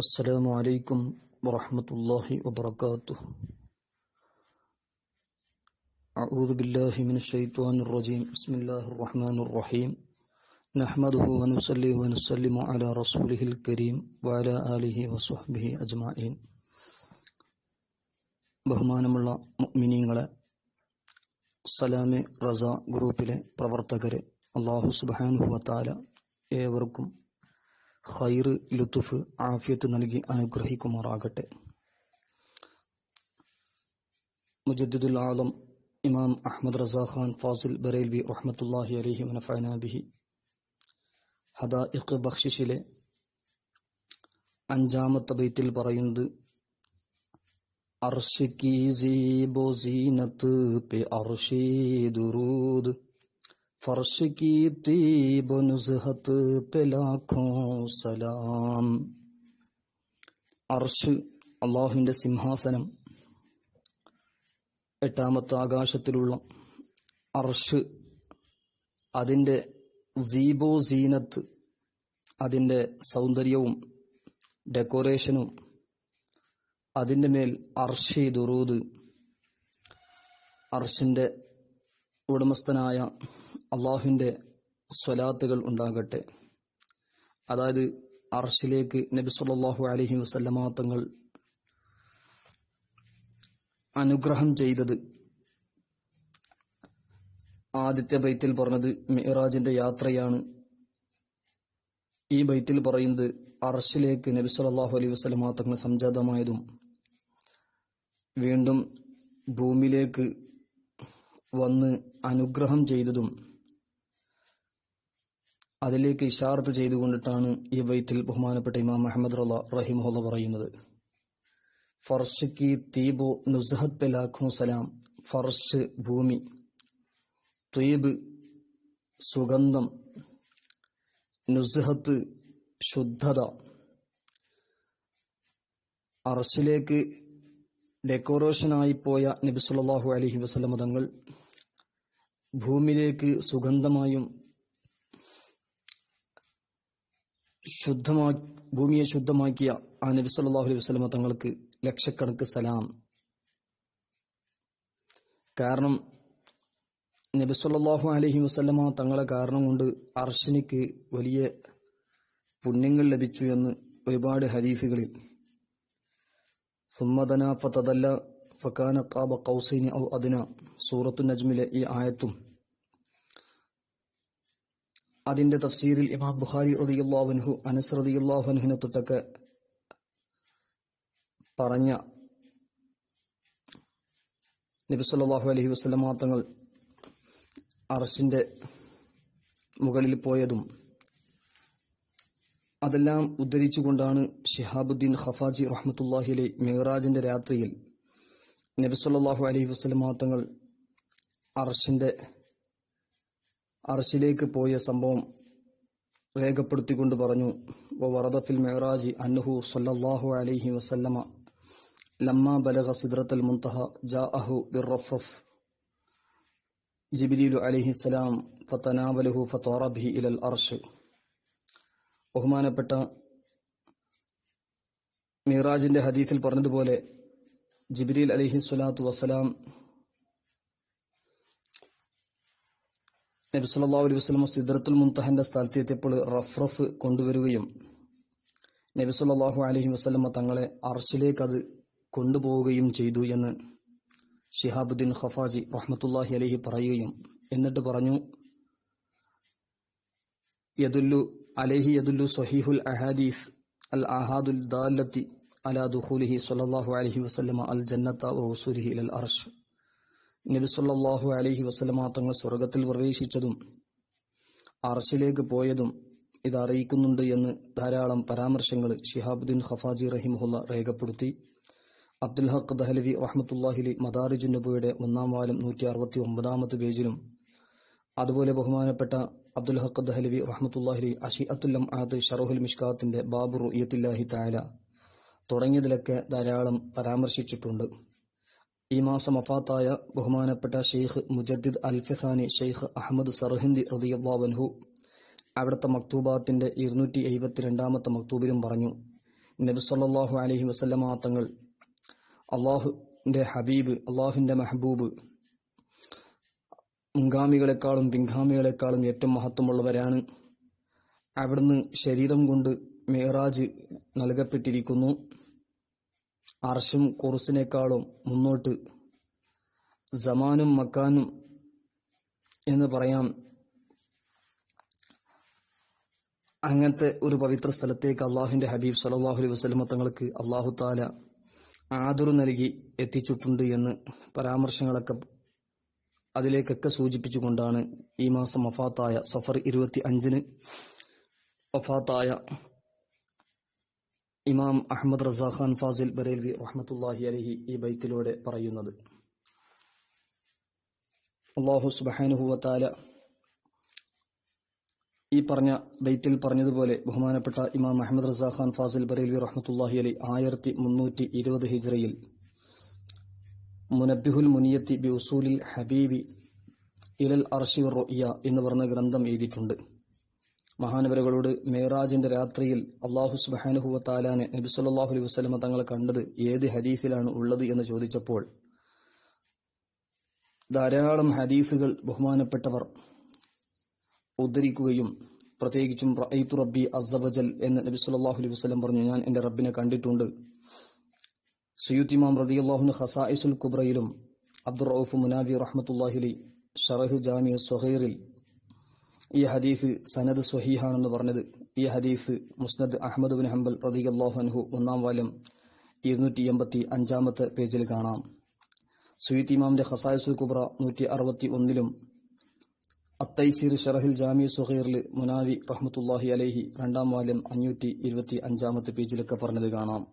السلام عليكم ورحمة الله وبركاته أعوذ بالله من الشيطان الرجيم بسم الله الرحمن الرحيم نحمده ونصلي ونسلم على رسوله الكريم وعلى آله وصحبه أجمعين ബഹുമാനമുള്ള മുഅ്മിനീങ്ങളെ സലാമെ റസ ഗ്രൂപ്പിലെ പ്രവർത്തകരെ അള്ളാഹു സുബ്ഹാനഹു വതആല ഏവർക്കും ഖൈറ്, ലുത്തുഫ് ആഫിയത്ത് നൽകി അനുഗ്രഹിക്കുമാറാകട്ടെ. മുജദ്ദുൽ ആലം ഇമാം അഹമ്മദ് റസാ ഖാൻ ഫാസിൽ ബറേൽബി റഹ്മത്തുല്ലാഹി അലൈഹി വനഫന ഹദ ഇഖ് ബഖ്ഷിഷിലെ അഞ്ചാമത്തെ ബൈത്തിൽ പറയുന്നത് അർഷ് കീ സീബോ സീനത്ത് പേ അർഷീ ദുറൂദ് फर्श की तीब नुजहत पे लाखों സലാം അർഷ് അള്ളാഹുവിന്റെ സിംഹാസനം എട്ടാമത്തെ ആകാശത്തിലുള്ള അർഷ് അതിൻ്റെ സീബോ സീനത്ത് അതിൻ്റെ സൗന്ദര്യവും ഡെക്കറേഷനും അതിൻ്റെ മേൽ അർഷി ദുറൂദ് അർഷിൻ്റെ ഉടമസ്ഥനായ അള്ളാഹുവിന്റെ സ്വലാത്തുകൾ ഉണ്ടാകട്ടെ. അതായത് അർഷിലേക്ക് നബി സല്ലല്ലാഹു അലഹി വസല്ലമ തങ്ങൾ അനുഗ്രഹം ചെയ്തത് ആദ്യത്തെ ബൈത്തിൽ പറഞ്ഞത് മിറാജിന്റെ യാത്രയാണ്. ഈ ബൈത്തിൽ പറയുന്നത് അർഷിലേക്ക് നബി സല്ലല്ലാഹു അലൈഹി വസല്ലമ തങ്ങൾ സംജാതമായതും വീണ്ടും ഭൂമിയിലേക്ക് വന്ന് അനുഗ്രഹം ചെയ്തതും അതിലേക്ക് ഇഷാർത്ത് ചെയ്തുകൊണ്ടിട്ടാണ് ഈ ബൈത്തിൽ ബഹുമാനപ്പെട്ട ഇമാം അഹമ്മദ് റല റഹിമുല്ല പറയുന്നത്. ഫർഷ് കി തീബു നുസഹത് സലാം. ഫർഷ് ഭൂമി ത്വീബ് സുഗന്ധം നുസഹത്ത് ശുദ്ധത. അറസിലേക്ക് ഡെക്കോറേഷനായി പോയ നബി അലഹി വസ്ലമതങ്ങൾ ഭൂമിയിലേക്ക് സുഗന്ധമായും ശുദ്ധമാ ഭൂമിയെ ശുദ്ധമാക്കിയ ആ നബി സല്ലല്ലാഹു അലൈഹി വസല്ലം തങ്ങൾക്ക് ലക്ഷക്കണക്ക് സലാം. കാരണം നബി സല്ലല്ലാഹു അലൈഹി വസല്ലമ തങ്ങളെ കാരണം കൊണ്ട് അർശനിക്ക് വലിയ പുണ്യങ്ങൾ ലഭിച്ചു എന്ന് ഒരുപാട് ഹദീസുകളിൽ. സുമ്മദന ഫതദല്ല ഫക്കാന ഖാബ ഖൗസൈനി ഔ അദ്ന സൂറത്തു നജ്മിലെ ഈ ആയത്തും അതിന്റെ തഫ്സീരിൽ ഇമാം ബുഖാരി റളിയല്ലാഹു അൻഹു അനസ് റളിയല്ലാഹു അൻഹുവിനെ തൊട്ടൊക്കെ പറഞ്ഞ സല്ലല്ലാഹു അലൈഹി വസല്ലം തങ്ങൾ അറസിന്റെ മുകളിൽ പോയതും അതെല്ലാം ഉദ്ധരിച്ചുകൊണ്ടാണ് ഷിഹാബുദ്ദീൻ ഖഫാജി റഹ്മത്തുല്ലാഹിലെ മിഹ്റാജിന്റെ രാത്രിയിൽ നബി സല്ലല്ലാഹു അലൈഹി വസല്ലം തങ്ങൾ അർഷിന്റെ അർഷിലേക്ക് പോയ സംഭവം രേഖപ്പെടുത്തിക്കൊണ്ട് പറഞ്ഞു വറദ ഫിൽ മിഹറാജി അന്നഹു സല്ലാഹു അലൈഹി വസല്ലമ ലമ്മ ബലഗ സിദ്രത്തൽ മുൻതഹ ജാഅഹു ബിർറഫഫ് ജിബ്രീലു അലൈഹിസ്സലാം ഫതനാവലഹു ഫതറ ബിഹി ഇലൽ അർഷ് ബഹുമാനപ്പെട്ട മിറാജിന്റെ ഹദീസിൽ പറഞ്ഞതുപോലെ ജിബ്രീൽ അലിഹി സ്വലാത്തു വസ്സലാം നബി അലൈഹി വസല്ലം സിദ്രത്തുൽ മുൻതഹന്റെ സ്ഥലത്ത് എത്തിയപ്പോൾ റഫ്റഫ് കൊണ്ടുവരികയും നബി സല്ലല്ലാഹു അലൈഹി വസല്ലം തങ്ങളെ അർഷിലേക്ക് അത് കൊണ്ടുപോവുകയും ചെയ്തു എന്ന് ഷിഹാബുദ്ദീൻ ഖഫാജി റഹ്മത്തുല്ലാഹി അലഹി പറയുകയും എന്നിട്ട് പറഞ്ഞു യദുല്ലു അലഹി യദുല്ലു സഹീഹുൽ അഹാദീസ് അൽ അഹാദുൽ ദാലത്തി അലാ ദുഖൂലിഹി സ്വല്ലല്ലാഹു അലൈഹി വസ്ലമ അൽ ജന്നത്ത വസൂലിഹി ഇലൽ അർഷ് നബി സല്ലല്ലാഹു അലൈഹി വസല്ലമ തങ്ങൾ സ്വർഗത്തിൽ പ്രവേശിച്ചതും അർശിലേക്ക് പോയതും ഇത് അറിയിക്കുന്നുണ്ട് എന്ന് ധാരാളം പരാമർശങ്ങൾ ഷിഹാബുദ്ദീൻ ഖഫാജി റഹിമുല്ല രേഖപ്പെടുത്തി. അബ്ദുൽ ഹക്ക് ദഹലവി റഹ്മത്തുല്ലാഹിലി മദാറിജു നബുയുടെ ഒന്നാം വാലം നൂറ്റി അറുപത്തി ഒമ്പതാമത്തെ പേജിലും അതുപോലെ ബഹുമാനപ്പെട്ട അബ്ദുൽ ഹക്ക് ദഹലവി റഹ്മത്തുല്ലാഹിലി അഷി അത്തുല്ലം ആദ് ഷറഹുൽ മിഷ്കാത്തിന്റെ ബാബു റുയത്തില്ലാഹി താല തുടങ്ങിയതിലൊക്കെ ധാരാളം പരാമർശിച്ചിട്ടുണ്ട്. ഈ മാസം വഫാത്തായ ബഹുമാനപ്പെട്ട ഷെയ്ഖ് മുജദ്ദിദ് അൽഫസാനി ഷെയ്ഖ് അഹമ്മദ് സർഹിന്ദി റളിയല്ലാഹു അവിടുത്തെ മക്തൂബാത്തിന്റെ ഇരുന്നൂറ്റി എഴുപത്തിരണ്ടാമത്തെ മക്തൂബിലും പറഞ്ഞു നബി സല്ലല്ലാഹു അലൈഹി വസല്ലമ തങ്ങൾ അള്ളാഹുവിന്റെ ഹബീബ് അള്ളാഹുവിന്റെ മെഹബൂബ് മുൻഗാമികളെക്കാളും പിൻഗാമികളെക്കാളും ഏറ്റവും മഹത്വമുള്ളവരാണ്. അവിടുന്ന് ശരീരം കൊണ്ട് മേറാജ് നൽകപ്പെട്ടിരിക്കുന്നു. അർഷും കുറുസിനേക്കാളും മുന്നോട്ട്. സമാനും മക്കാനും എന്ന് പറയാം. അങ്ങനത്തെ ഒരു പവിത്ര സ്ഥലത്തേക്ക് അള്ളാഹുവിന്റെ ഹബീബ് സലാഹു അലൈഹി വസ്ലമ തങ്ങൾക്ക് അള്ളാഹു താല ആദറു നൽകി എത്തിച്ചിട്ടുണ്ട് എന്ന് പരാമർശങ്ങളൊക്കെ അതിലേക്കൊക്കെ സൂചിപ്പിച്ചുകൊണ്ടാണ് ഈ മാസം വഫാത്തായ സഫർ ഇരുപത്തി അഞ്ചിന് വഫാത്തായ ഇമാം അഹമ്മദ് റസാഖാൻ ഫാസിൽ ബറേൽവി റഹ്മത്തുല്ലാഹി അലഹി ഈ ബൈത്തിലൂടെ പറയുന്നത്. അള്ളാഹു സുബാനുഹുവത്താല ഈ പറഞ്ഞ ബൈത്തിൽ പറഞ്ഞതുപോലെ ബഹുമാനപ്പെട്ട ഇമാം അഹമ്മദ് റസാഖാൻ ഫാസിൽ ബറേൽവി റഹ്മത്തുല്ലാഹി അലി ആയിരത്തി മുന്നൂറ്റി ഇരുപത് ഹിജ്റയിൽ മുനബിഹുൽ മുനിയത്തി ബി ഉസൂലിൽ ഹബീബി ഇലൽ അർഷി റൊയ്യ എന്ന് പറഞ്ഞ ഗ്രന്ഥം എഴുതിയിട്ടുണ്ട്. മഹാനവരുകളോട് മേറാജിന്റെ രാത്രിയിൽ അള്ളാഹു സുബാനുഹുവ നബി സല്ലാഹു അലൈഹി വസ്ലമ തങ്ങളെ കണ്ടത് ഏത് ഹദീസിലാണ് ഉള്ളത് എന്ന് ചോദിച്ചപ്പോൾ ധാരാളം ഹദീസുകൾ ബഹുമാനപ്പെട്ടവർ ഉദ്ധരിക്കുകയും പ്രത്യേകിച്ചും റഅയ്തു റബ്ബി അസബജൽ എന്ന് നബി സുല്ലാഹു അലൈഹി വസ്ലം പറഞ്ഞു ഞാൻ എന്റെ റബ്ബിനെ കണ്ടിട്ടുണ്ട്. സുയൂത്ത് ഇമാം അള്ളാഹുന് ഹസായിസുൽ കുബ്രയിലും അബ്ദുറൌഫ് മുനാബി അലൈഹി ഷറഹ് ജാമിയ സുഹൈറിൽ ഈ ഹദീസ് സനദ് സ്വഹീഹാണെന്ന് പറഞ്ഞത്. ഈ ഹദീസ് മുസ്നദ് അഹമ്മദ് ബിൻ ഹംബൽ റളിയല്ലാഹു അൻഹു ഒന്നാം വാലം ഇരുന്നൂറ്റി എൺപത്തി അഞ്ചാമത്തെ പേജിൽ കാണാം. സുയൂത്ത് ഇമാമിന്റെ ഖസായിസുൽ കുബ്ര നൂറ്റി അറുപത്തി ഒന്നിലും അത്തൈസീർ ഷറഹിൽ ജാമി സുഹൈറിൽ മുനാവി റഹ്മത്തുല്ലാഹി അലൈഹി രണ്ടാം വാലം അഞ്ഞൂറ്റി ഇരുപത്തി അഞ്ചാമത്തെ പേജിലൊക്കെ പറഞ്ഞത് കാണാം.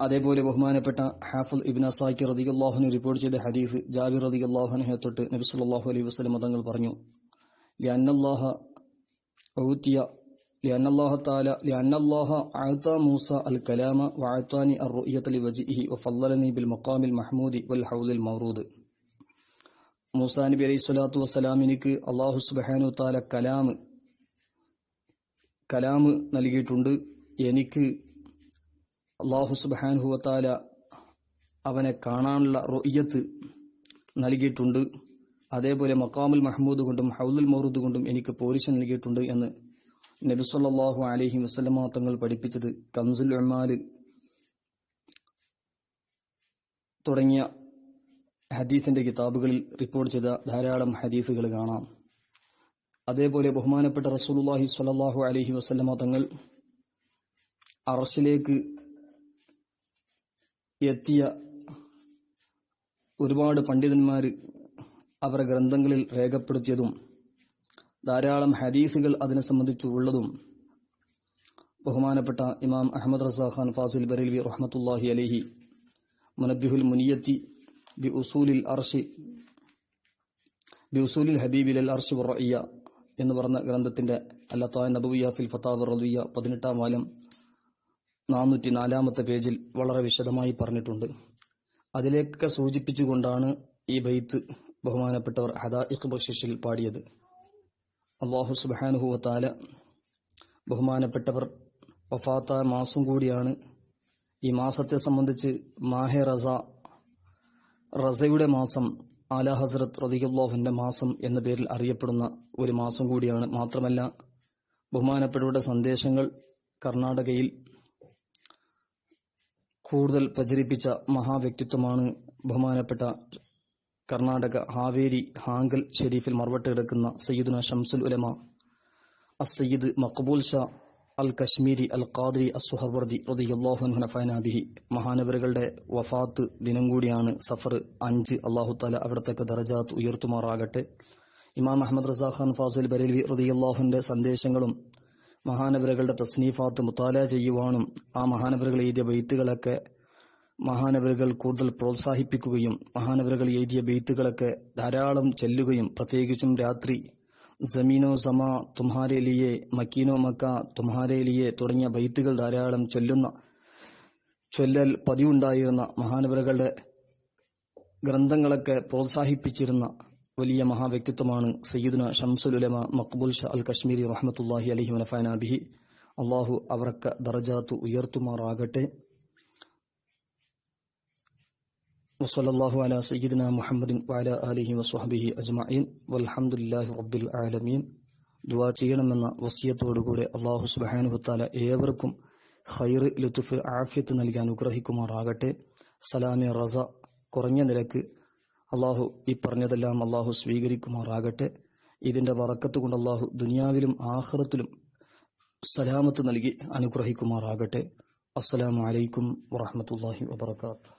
അതേപോലെ ബഹുമാനപ്പെട്ട ഹാഫുൽ ഇബിൻ അസാക്കി റതി അള്ളാഹുനു റിപ്പോർട്ട് ചെയ്ത ഹദീസ് ജാബിർ റതി അള്ളാഹുനെ തൊട്ട് നബി സല്ലാഹു അലൈഹി വസ്ലം മതങ്ങൾ പറഞ്ഞു താല മൂസ അൽ കലാമ അർ ബിൽ മഹ്മൂദി വൽ ഹൗലിൽ മൗറൂദ്. അലൈഹി അള്ളാഹു സുബാനു താല കലാമ് കലാമ് നൽകിയിട്ടുണ്ട്. എനിക്ക് അള്ളാഹു സുബാനുഹുവത്താല താല അവനെ കാണാനുള്ള റൊയ്യത്ത് നൽകിയിട്ടുണ്ട്. അതേപോലെ മക്കാമുൽ മഹ്മൂദ് കൊണ്ടും ഹൗലുൽ മൗറൂദ് കൊണ്ടും എനിക്ക് പോരിശ നൽകിയിട്ടുണ്ട് എന്ന് നബി അലഹി തങ്ങൾ പഠിപ്പിച്ചത് കംസുൽ ഉമാൽ തുടങ്ങിയ ഹദീസിന്റെ കിതാബുകളിൽ റിപ്പോർട്ട് ചെയ്ത ധാരാളം ഹദീസുകൾ കാണാം. അതേപോലെ ബഹുമാനപ്പെട്ട റസൂലുള്ളാഹി സ്വല്ലല്ലാഹു അലൈഹി വസല്ലമ തങ്ങൾ അറസിലേക്ക് എത്തിയ ഒരുപാട് പണ്ഡിതന്മാർ അവരുടെ ഗ്രന്ഥങ്ങളിൽ രേഖപ്പെടുത്തിയതും ധാരാളം ഹദീസുകൾ അതിനെ സംബന്ധിച്ച് ഉള്ളതും ബഹുമാനപ്പെട്ട ഇമാം അഹമ്മദ് റസാഖാൻ ഫാസിൽ ബരൽവി റഹ്മത്തുല്ലാഹി അലഹി മുനബിഹുൽ മുനിയത്തി ബി ഉസൂലിൽ അർഷി ബി ഉസൂലിൽ ഹബീബിൽ അൽ അർഷി എന്ന് പറഞ്ഞ ഗ്രന്ഥത്തിന്റെ അല്ലത്തായ നബുവിയ ഫിൽ ഫത്താവ് റലുവിയ പതിനെട്ടാം വാലം നാനൂറ്റി നാലാമത്തെ പേജിൽ വളരെ വിശദമായി പറഞ്ഞിട്ടുണ്ട്. അതിലേക്കൊക്കെ സൂചിപ്പിച്ചുകൊണ്ടാണ് ഈ ബൈത്ത് ബഹുമാനപ്പെട്ടവർ ഹദാഇഖ് ബഷിഷിൽ പാടിയത്. അള്ളാഹു സുബാനുഹുവത്താല ബഹുമാനപ്പെട്ടവർ വഫാത്ത മാസം കൂടിയാണ് ഈ മാസത്തെ സംബന്ധിച്ച് മാഹെ റസ റസയുടെ മാസം ആല ഹസ്രത്ത് റതിയുള്ളാഹുവിന്റെ മാസം എന്ന പേരിൽ അറിയപ്പെടുന്ന ഒരു മാസം കൂടിയാണ്. മാത്രമല്ല ബഹുമാനപ്പെട്ടവരുടെ സന്ദേശങ്ങൾ കർണാടകയിൽ കൂടുതൽ പ്രചരിപ്പിച്ച മഹാവ്യക്തിത്വമാണ് ബഹുമാനപ്പെട്ട കർണാടക ഹാവേരി ഹാങ്കൽ ഷെരീഫിൽ മറുപട്ട് കിടക്കുന്ന സയ്യിദുന ഷംസുൽ ഉലമ അസയ്യിദ് മഖബൂൽ ഷാ അൽ കശ്മീരി അൽ ഖാദിരി അസുഹർവർദി റദിയല്ലാഹുനഫാനാബിഹി മഹാനവരുകളുടെ വഫാത്ത് ദിനം കൂടിയാണ് സഫർ അഞ്ച്. അള്ളാഹു താല അവിടത്തേക്ക് ദറജാത്ത് ഉയർത്തുമാറാകട്ടെ. ഇമാം അഹമ്മദ് റസാഖാൻ ഫാസിൽ ബരേൽവി റദിയല്ലാഹുന്റെ സന്ദേശങ്ങളും മഹാനവരുകളുടെ തസ്നീഫാത്ത് മുത്താല ചെയ്യുവാനും ആ മഹാനബരകൾ എഴുതിയ ബെയ്ത്തുകളൊക്കെ മഹാനബരകൾ കൂടുതൽ പ്രോത്സാഹിപ്പിക്കുകയും മഹാനബരകൾ എഴുതിയ ബെയ്ത്തുകളൊക്കെ ധാരാളം ചെല്ലുകയും പ്രത്യേകിച്ചും രാത്രി സമീനോ സമ തുമ്ഹാരെ മക്കീനോ മക്ക തുമ്ഹാരെ തുടങ്ങിയ ബൈത്തുകൾ ധാരാളം ചൊല്ലുന്ന ചൊല്ലൽ പതിവുണ്ടായിരുന്ന മഹാനബരകളുടെ ഗ്രന്ഥങ്ങളൊക്കെ പ്രോത്സാഹിപ്പിച്ചിരുന്ന വലിയ മഹാവ്യക്തിത്വമാണ് ഷംസുൽ ഉലമ മക്ബുൽ ഷാ അൽ കശ്മീരി റഹ്മത്തുല്ലാഹി അലഹി വനഫാന ബിഹി. അള്ളാഹു അവർക്ക് ദർജാത്ത് ഉയർത്തുമാറാകട്ടെ. വസല്ലല്ലാഹു അലാ സയ്യിദ്ന മുഹമ്മദിൻ വാല ആലിഹി വസ്വഹബിഹി അജ്മഈൻ. വൽഹംദുലില്ലാഹി റബ്ബിൽ ആലമീൻ. ദുആ ചെയ്യണമെന്ന വസിയത്തോടുകൂടെ അള്ളാഹു സുബ്ഹാനഹു തആല ഏവർക്കും ഖൈർ ലുത്തുഫ് ആഫിയത്ത് നൽകി അനുഗ്രഹിക്കുമാറാകട്ടെ. സലാമി റസ കുറഞ്ഞ നിലയ്ക്ക് അള്ളാഹു ഈ പറഞ്ഞതെല്ലാം അള്ളാഹു സ്വീകരിക്കുമാറാകട്ടെ. ഇതിന്റെ വറക്കത്ത് കൊണ്ട് അള്ളാഹു ദുനിയാവിലും ആഹ്റത്തിലും സലാമത്ത് നൽകി അനുഗ്രഹിക്കുമാറാകട്ടെ. അസ്സലാമു അലൈക്കും വറഹ്മത്തുള്ളാഹി വബറകാതുഹു.